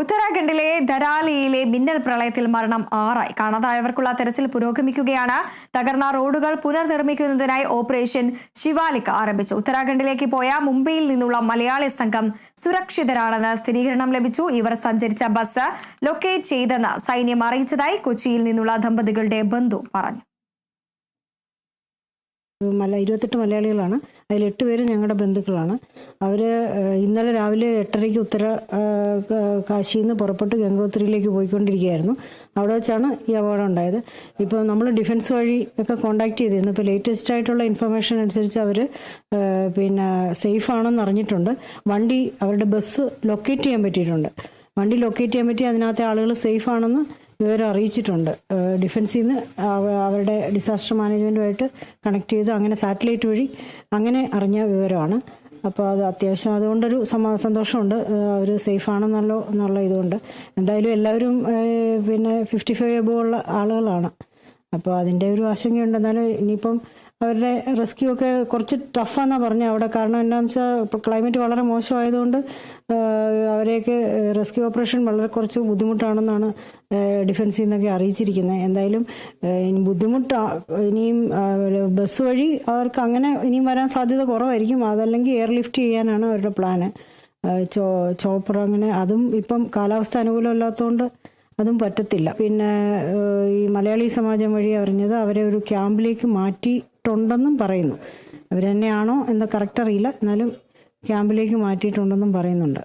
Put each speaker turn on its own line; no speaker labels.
ഉത്തരാഖണ്ഡിലെ ധരാലിയിലെ മിന്നൽ പ്രളയത്തിൽ മരണം ആറായി. കാണാതായവർക്കുള്ള തെരച്ചിൽ പുരോഗമിക്കുകയാണ്. തകർന്ന റോഡുകൾ പുനർനിർമ്മിക്കുന്നതിനായി ഓപ്പറേഷൻ ശിവാലിക് ആരംഭിച്ചു. ഉത്തരാഖണ്ഡിലേക്ക് പോയ മുംബൈയിൽ നിന്നുള്ള മലയാളി സംഘം സുരക്ഷിതരാണെന്ന് സ്ഥിരീകരണം ലഭിച്ചു. ഇവർ സഞ്ചരിച്ച ബസ് ലൊക്കേറ്റ് ചെയ്തെന്ന് സൈന്യം അറിയിച്ചതായി കൊച്ചിയിൽ നിന്നുള്ള ദമ്പതികളുടെ ബന്ധു പറഞ്ഞു.
മല ഇരുപത്തെട്ട് മലയാളികളാണ്. അതിൽ എട്ട് പേര് ഞങ്ങളുടെ ബന്ധുക്കളാണ്. അവർ ഇന്നലെ രാവിലെ എട്ടരയ്ക്ക് ഉത്തര കാശിയിൽ നിന്ന് പുറപ്പെട്ട് ഗംഗോത്രിയിലേക്ക് പോയിക്കൊണ്ടിരിക്കുകയായിരുന്നു. അവിടെ വെച്ചാണ് ഈ അപകടം ഉണ്ടായത് ഇപ്പോൾ നമ്മൾ ഡിഫൻസ് വഴി ഒക്കെ കോണ്ടാക്ട് ചെയ്തിരുന്നു. ഇപ്പോൾ ലേറ്റസ്റ്റ് ആയിട്ടുള്ള ഇൻഫർമേഷൻ അനുസരിച്ച് അവർ പിന്നെ സേഫ് ആണെന്ന് അറിഞ്ഞിട്ടുണ്ട്. വണ്ടി അവരുടെ ബസ് ലൊക്കേറ്റ് ചെയ്യാൻ പറ്റിയിട്ടുണ്ട്. വണ്ടി ലൊക്കേറ്റ് ചെയ്യാൻ പറ്റി അതിനകത്തെ ആളുകൾ സേഫ് ആണെന്ന് വിവരം അറിയിച്ചിട്ടുണ്ട്. ഡിഫൻസിൽ നിന്ന് അവരുടെ ഡിസാസ്റ്റർ മാനേജ്മെന്റുമായിട്ട് കണക്ട് ചെയ്ത് അങ്ങനെ സാറ്റലൈറ്റ് വഴി അങ്ങനെ അറിഞ്ഞ വിവരമാണ്. അപ്പോൾ അത് അത്യാവശ്യം അതുകൊണ്ടൊരു സമാ സന്തോഷമുണ്ട്. അവർ സേഫ് ആണെന്നല്ലോ എന്നുള്ള ഇതുകൊണ്ട് എന്തായാലും എല്ലാവരും പിന്നെ ഫിഫ്റ്റി ഫൈവ് എബോ ഉള്ള ആളുകളാണ്. അപ്പോൾ അതിന്റെ ഒരു ആശങ്കയുണ്ട്. എന്നാലും ഇനിയിപ്പം അവരുടെ റെസ്ക്യൂ ഒക്കെ കുറച്ച് ടഫാന്നാ പറഞ്ഞത് അവിടെ. കാരണം എന്താണെന്ന് വെച്ചാൽ ക്ലൈമറ്റ് വളരെ മോശമായതുകൊണ്ട് അവരെയൊക്കെ റെസ്ക്യൂ ഓപ്പറേഷൻ വളരെ കുറച്ച് ബുദ്ധിമുട്ടാണെന്നാണ് ഡിഫൻസിൽ നിന്നൊക്കെ അറിയിച്ചിരിക്കുന്നത് എന്തായാലും ഇനി ബുദ്ധിമുട്ടാ ഇനിയും ബസ് വഴി അവർക്ക് അങ്ങനെ ഇനിയും വരാൻ സാധ്യത കുറവായിരിക്കും. അതല്ലെങ്കിൽ എയർ ലിഫ്റ്റ് ചെയ്യാനാണ് അവരുടെ പ്ലാന് ചോ ചോപ്പർ അങ്ങനെ അതും ഇപ്പം കാലാവസ്ഥ അനുകൂലമല്ലാത്തതുകൊണ്ട് അതും പറ്റത്തില്ല. പിന്നെ ഈ മലയാളി സമാജം വഴി അറിഞ്ഞത് അവരെ ഒരു ക്യാമ്പിലേക്ക് മാറ്റിയിട്ടുണ്ടെന്നും പറയുന്നു. അവർ തന്നെയാണോ എന്ന് കറക്റ്റ് അറിയില്ല. എന്നാലും ക്യാമ്പിലേക്ക് മാറ്റിയിട്ടുണ്ടെന്നും പറയുന്നുണ്ട്.